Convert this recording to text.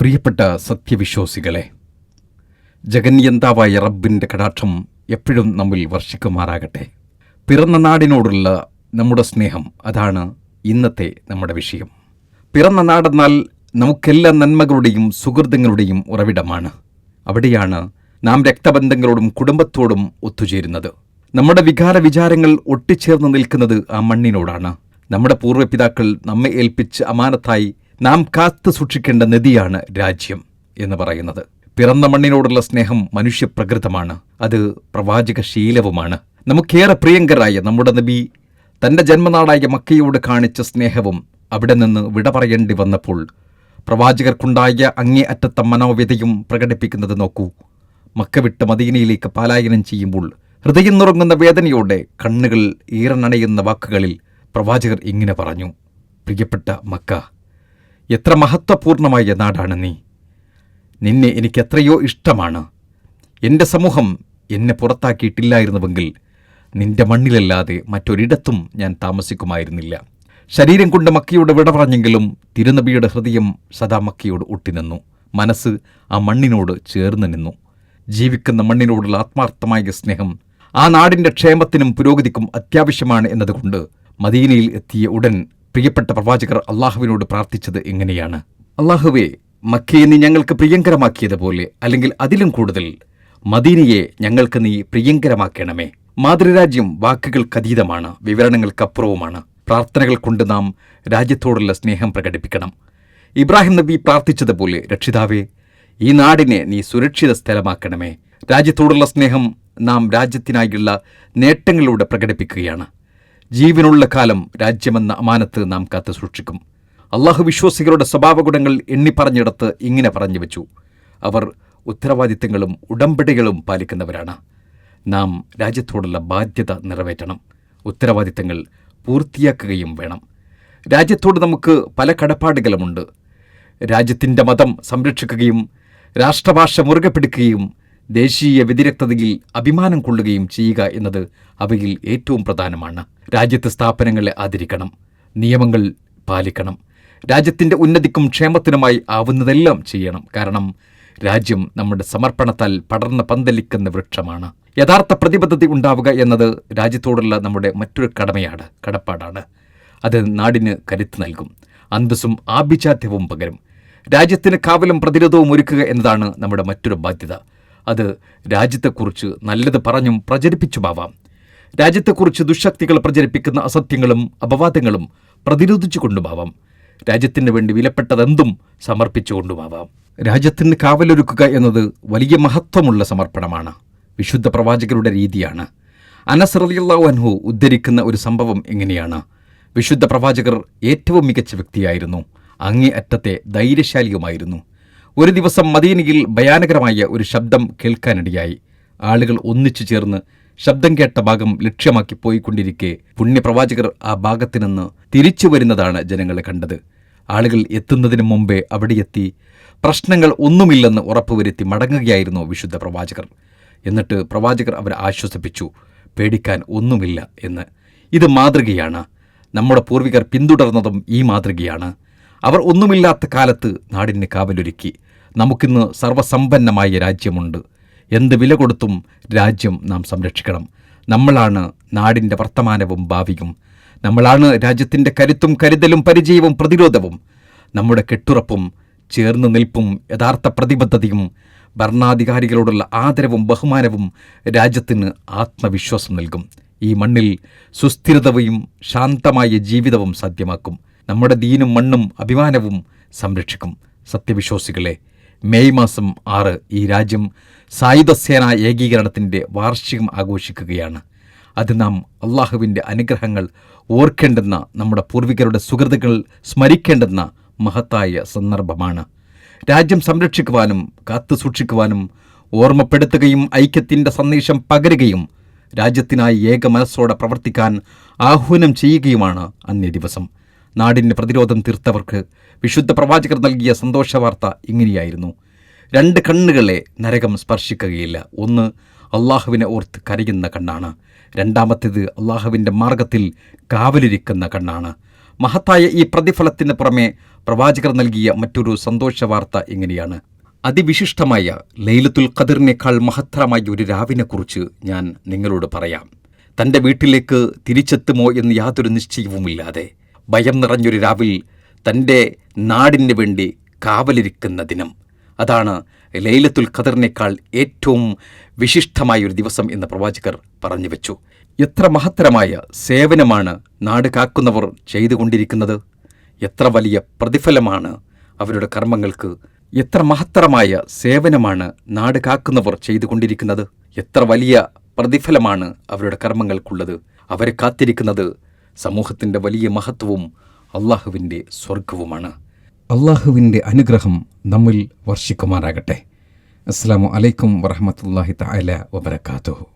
പ്രിയപ്പെട്ട സത്യവിശ്വാസികളെ ജഗന്യന്താവായ റബ്ബിന്റെ കടാക്ഷം എപ്പോഴും നമ്മിൽ വർഷിക്കുമാറാകട്ടെ. പിറന്ന നാടിനോടുള്ള നമ്മുടെ സ്നേഹം അതാണ് ഇന്നത്തെ നമ്മുടെ വിഷയം. പിറന്ന നാടെന്നാൽ നമുക്കെല്ലാ നന്മകളുടെയും സുഹൃത്തുക്കളുടെയും ഉറവിടമാണ്. അവിടെയാണ് നാം രക്തബന്ധങ്ങളോടും കുടുംബത്തോടും ഒത്തുചേരുന്നത്. നമ്മുടെ വികാര വിചാരങ്ങൾ ഒട്ടിച്ചേർന്ന് നിൽക്കുന്നത് ആ മണ്ണിനോടാണ്. നമ്മുടെ പൂർവപിതാക്കൾ നമ്മെ ഏൽപ്പിച്ച് അമാനത്തായി നാം കാത്തു സൂക്ഷിക്കേണ്ട നദിയാണ് രാജ്യം എന്ന് പറയുന്നത്. പിറന്ന മണ്ണിനോടുള്ള സ്നേഹം മനുഷ്യപ്രകൃതമാണ്. അത് പ്രവാചക ശീലവുമാണ് നമുക്കേറെ പ്രിയങ്കരായ നമ്മുടെ നബി തന്റെ ജന്മനാടായ മക്കയോട് കാണിച്ച സ്നേഹവും അവിടെ നിന്ന് വിട പറയേണ്ടി വന്നപ്പോൾ പ്രവാചകർക്കുണ്ടായ അങ്ങേ അറ്റത്ത മനോവ്യതയും പ്രകടിപ്പിക്കുന്നത് നോക്കൂ. മക്ക വിട്ട് മദീനയിലേക്ക് പലായനം ചെയ്യുമ്പോൾ ഹൃദയം നുറങ്ങുന്ന വേദനയോടെ കണ്ണുകൾ ഈറനണയുന്ന വാക്കുകളിൽ പ്രവാചകർ ഇങ്ങനെ പറഞ്ഞു. പ്രിയപ്പെട്ട മക്ക എത്ര മഹത്വപൂർണമായ നാടാണ് നീ. നിന്നെ എനിക്ക് എത്രയോ ഇഷ്ടമാണ്. എന്റെ സമൂഹം എന്നെ പുറത്താക്കിയിട്ടില്ലായിരുന്നുവെങ്കിൽ നിന്റെ മണ്ണിലല്ലാതെ മറ്റൊരിടത്തും ഞാൻ താമസിക്കുമായിരുന്നില്ല. ശരീരം കൊണ്ട് മക്കയോട് വിട പറഞ്ഞെങ്കിലും തിരുനബിയുടെ ഹൃദയം സദാ മക്കയോട് ഒട്ടിനിന്നു. മനസ്സ് ആ മണ്ണിനോട് ചേർന്ന് നിന്നു. ജീവിക്കുന്ന മണ്ണിനോടുള്ള ആത്മാർത്ഥമായ സ്നേഹം ആ നാടിന്റെ ക്ഷേമത്തിനും പുരോഗതിക്കും അത്യാവശ്യമാണ് എന്നതുകൊണ്ട് മദീനയിൽ എത്തിയ ഉടൻ പ്രിയപ്പെട്ട പ്രവാചകർ അള്ളാഹുവിനോട് പ്രാർത്ഥിച്ചത് എങ്ങനെയാണ് അള്ളാഹുവെ മക്കയെ നീ ഞങ്ങൾക്ക് പ്രിയങ്കരമാക്കിയതുപോലെ അല്ലെങ്കിൽ അതിലും കൂടുതൽ മദീനയെ ഞങ്ങൾക്ക് നീ പ്രിയങ്കരമാക്കണമേ. മാതൃരാജ്യം വാക്കുകൾക്കതീതമാണ് വിവരണങ്ങൾക്കപ്പുറവുമാണ്. പ്രാർത്ഥനകൾ കൊണ്ട് നാം രാജ്യത്തോടുള്ള സ്നേഹം പ്രകടിപ്പിക്കണം. ഇബ്രാഹിം നബി പ്രാർത്ഥിച്ചതുപോലെ രക്ഷിതാവേ ഈ നാടിനെ നീ സുരക്ഷിത സ്ഥലമാക്കണമേ. രാജ്യത്തോടുള്ള സ്നേഹം നാം രാജ്യത്തിനായുള്ള നേട്ടങ്ങളിലൂടെ പ്രകടിപ്പിക്കുകയാണ്. ജീവനുള്ള കാലം രാജ്യമെന്ന അമാനത്ത് നാം കാത്തു സൂക്ഷിക്കും. അള്ളാഹു വിശ്വാസികളുടെ സ്വഭാവഗുണങ്ങൾ എണ്ണിപ്പറഞ്ഞിടത്ത് ഇങ്ങനെ പറഞ്ഞു വെച്ചു. അവർ ഉത്തരവാദിത്തങ്ങളും ഉടമ്പടികളും പാലിക്കുന്നവരാണ്. നാം രാജ്യത്തോടുള്ള ബാധ്യത നിറവേറ്റണം. ഉത്തരവാദിത്തങ്ങൾ പൂർത്തിയാക്കുകയും വേണം. രാജ്യത്തോട് നമുക്ക് പല കടപ്പാടുകളുമുണ്ട്. രാജ്യത്തിന്റെ മതം സംരക്ഷിക്കുകയും രാഷ്ട്രഭാഷ മുറുകെ പിടിക്കുകയും ദേശീയ വ്യതിരക്തതയിൽ അഭിമാനം കൊള്ളുകയും ചെയ്യുക എന്നത് അവയിൽ ഏറ്റവും പ്രധാനമാണ്. രാജ്യത്തെ സ്ഥാപനങ്ങളെ ആദരിക്കണം നിയമങ്ങൾ പാലിക്കണം രാജ്യത്തിന്റെ ഉന്നതിക്കും ക്ഷേമത്തിനുമായി ആവുന്നതെല്ലാം ചെയ്യണം. കാരണം രാജ്യം നമ്മുടെ സമർപ്പണത്താൽ പടർന്ന് പന്തലിക്കുന്ന വൃക്ഷമാണ്. യഥാർത്ഥ പ്രതിബദ്ധത ഉണ്ടാവുക എന്നത് രാജ്യത്തോടുള്ള നമ്മുടെ മറ്റൊരു കടമയാണ് കടപ്പാടാണ്. അത് നാടിന് കരുത്ത് നൽകും അന്തസ്സും ആഭിജാത്യവും പകരും. രാജ്യത്തിന് കാവലും പ്രതിരോധവും ഒരുക്കുക എന്നതാണ് നമ്മുടെ മറ്റൊരു ബാധ്യത. അത് രാജ്യത്തെക്കുറിച്ച് നല്ലത് പറഞ്ഞും പ്രചരിപ്പിച്ചുമാവാം. രാജ്യത്തെക്കുറിച്ച് ദുശക്തികൾ പ്രചരിപ്പിക്കുന്ന അസത്യങ്ങളും അപവാദങ്ങളും പ്രതിരോധിച്ചു പ്രതിരോധിച്ചുകൊണ്ടുമാവാം രാജ്യത്തിന് വേണ്ടി വിലപ്പെട്ടതെന്തും സമർപ്പിച്ചുകൊണ്ടുമാവാം രാജ്യത്തിന് കാവലൊരുക്കുക എന്നത് വലിയ മഹത്വമുള്ള സമർപ്പണമാണ്. വിശുദ്ധ പ്രവാചകരുടെ രീതിയാണ്. അനസ് റളിയല്ലാഹു അൻഹു ഉദ്ധരിക്കുന്ന ഒരു സംഭവം എങ്ങനെയാണ്? വിശുദ്ധ പ്രവാചകർ ഏറ്റവും മികച്ച വ്യക്തിയായിരുന്നു. അങ്ങേ അറ്റത്തെ ധൈര്യശാലിയുമായിരുന്നു. ഒരു ദിവസം മദീനയിൽ ഭയാനകരമായ ഒരു ശബ്ദം കേൾക്കാനിടയായി. ആളുകൾ ഒന്നിച്ചു ചേർന്ന് ശബ്ദം കേട്ട ഭാഗം ലക്ഷ്യമാക്കി പോയിക്കൊണ്ടിരിക്കെ പുണ്യപ്രവാചകർ ആ ഭാഗത്തു നിന്ന് തിരിച്ചു വരുന്നതാണ് ജനങ്ങൾ കണ്ടത്. ആളുകൾ എത്തുന്നതിന് മുമ്പേ അവിടെയെത്തി പ്രശ്നങ്ങൾ ഒന്നുമില്ലെന്ന് ഉറപ്പുവരുത്തി മടങ്ങുകയായിരുന്നു വിശുദ്ധ പ്രവാചകർ. എന്നിട്ട് പ്രവാചകർ അവരെ ആശ്വസിപ്പിച്ചു പേടിക്കാൻ ഒന്നുമില്ല എന്ന്. ഇത് മാതൃകയാണ്. നമ്മുടെ പൂർവികർ പിന്തുടർന്നതും ഈ മാതൃകയാണ്. അവർ ഒന്നുമില്ലാത്ത കാലത്ത് നാടിന് കാവലൊരുക്കി. നമുക്കിന്ന് സർവസമ്പന്നമായ രാജ്യമുണ്ട്. എന്ത് വില കൊടുത്തും രാജ്യം നാം സംരക്ഷിക്കണം. നമ്മളാണ് നാടിന്റെ വർത്തമാനവും ഭാവിയും. നമ്മളാണ് രാജ്യത്തിന്റെ കരുത്തും കരുതലും പരിചയവും പ്രതിരോധവും. നമ്മുടെ കെട്ടുറപ്പും ചേർന്ന് നിൽപ്പും യഥാർത്ഥ പ്രതിബദ്ധതയും ഭരണാധികാരികളോടുള്ള ആദരവും ബഹുമാനവും രാജ്യത്തിന് ആത്മവിശ്വാസം നൽകും. ഈ മണ്ണിൽ സുസ്ഥിരതയും ശാന്തമായ ജീവിതവും സാധ്യമാക്കും. നമ്മുടെ ദീനും മണ്ണും അഭിമാനവും സംരക്ഷിക്കും. സത്യവിശ്വാസികളെ മെയ് മാസം ആറ് ഈ രാജ്യം സായുധസേന ഏകീകരണത്തിന്റെ വാർഷികം ആഘോഷിക്കുകയാണ്. അത് നാം അള്ളാഹുവിന്റെ അനുഗ്രഹങ്ങൾ ഓർക്കേണ്ടുന്ന നമ്മുടെ പൂർവികരുടെ സുഹൃത്തുക്കൾ സ്മരിക്കേണ്ടുന്ന മഹത്തായ സന്ദർഭമാണ്. രാജ്യം സംരക്ഷിക്കുവാനും കാത്തു സൂക്ഷിക്കുവാനും ഓർമ്മപ്പെടുത്തുകയും ഐക്യത്തിന്റെ സന്ദേശം പകരുകയും രാജ്യത്തിനായി ഏക മനസ്സോടെ പ്രവർത്തിക്കാൻ ആഹ്വാനം ചെയ്യുകയുമാണ് അന്നേ ദിവസം. നാടിന് പ്രതിരോധം തീർത്തവർക്ക് വിശുദ്ധ പ്രവാചകർ നൽകിയ സന്തോഷവാർത്ത ഇങ്ങനെയായിരുന്നു. രണ്ട് കണ്ണുകളെ നരകം സ്പർശിക്കുകയില്ല. ഒന്ന് അള്ളാഹുവിനെ ഓർത്ത് കരയുന്ന കണ്ണാണ്. രണ്ടാമത്തേത് അള്ളാഹുവിന്റെ മാർഗത്തിൽ കാവലിരിക്കുന്ന കണ്ണാണ്. മഹത്തായ ഈ പ്രതിഫലത്തിന് പുറമെ പ്രവാചകർ നൽകിയ മറ്റൊരു സന്തോഷ വാർത്ത എങ്ങനെയാണ് അതിവിശിഷ്ടമായ ലൈലത്തുൽ ഖദറിനേക്കാൾ മഹത്തരമായ ഒരു രാവിനെക്കുറിച്ച് ഞാൻ നിങ്ങളോട് പറയാം. തന്റെ വീട്ടിലേക്ക് തിരിച്ചെത്തുമോ എന്ന് യാതൊരു നിശ്ചയവുമില്ലാതെ ഭയം നിറഞ്ഞൊരു രാവിൽ തന്റെ നാടിന് വേണ്ടി കാവലിരിക്കുന്ന ദിനം. അതാണ് ലൈലത്തുൽ ഖദറിനേക്കാൾ ഏറ്റവും വിശിഷ്ടമായ ഒരു ദിവസം എന്ന് പ്രവാചകർ പറഞ്ഞു വെച്ചു. എത്ര മഹത്തരമായ സേവനമാണ് നാട് കാക്കുന്നവർ ചെയ്തുകൊണ്ടിരിക്കുന്നത്. എത്ര വലിയ പ്രതിഫലമാണ് അവരുടെ കർമ്മങ്ങൾക്ക്. എത്ര മഹത്തരമായ സേവനമാണ് നാട് കാക്കുന്നവർ ചെയ്തുകൊണ്ടിരിക്കുന്നത്. എത്ര വലിയ പ്രതിഫലമാണ് അവരുടെ കർമ്മങ്ങൾക്കുള്ളത്. അവരെ കാത്തിരിക്കുന്നത് സമൂഹത്തിന്റെ വലിയ മഹത്വവും അള്ളാഹുവിന്റെ സ്വർഗവുമാണ് അള്ളാഹുവിന്റെ അനുഗ്രഹം നമ്മിൽ വർഷിക്കുമാറാകട്ടെ. അസ്സാം വലൈക്കും വറഹമത്തല്ലാഹി തല വബറകാതുഹു.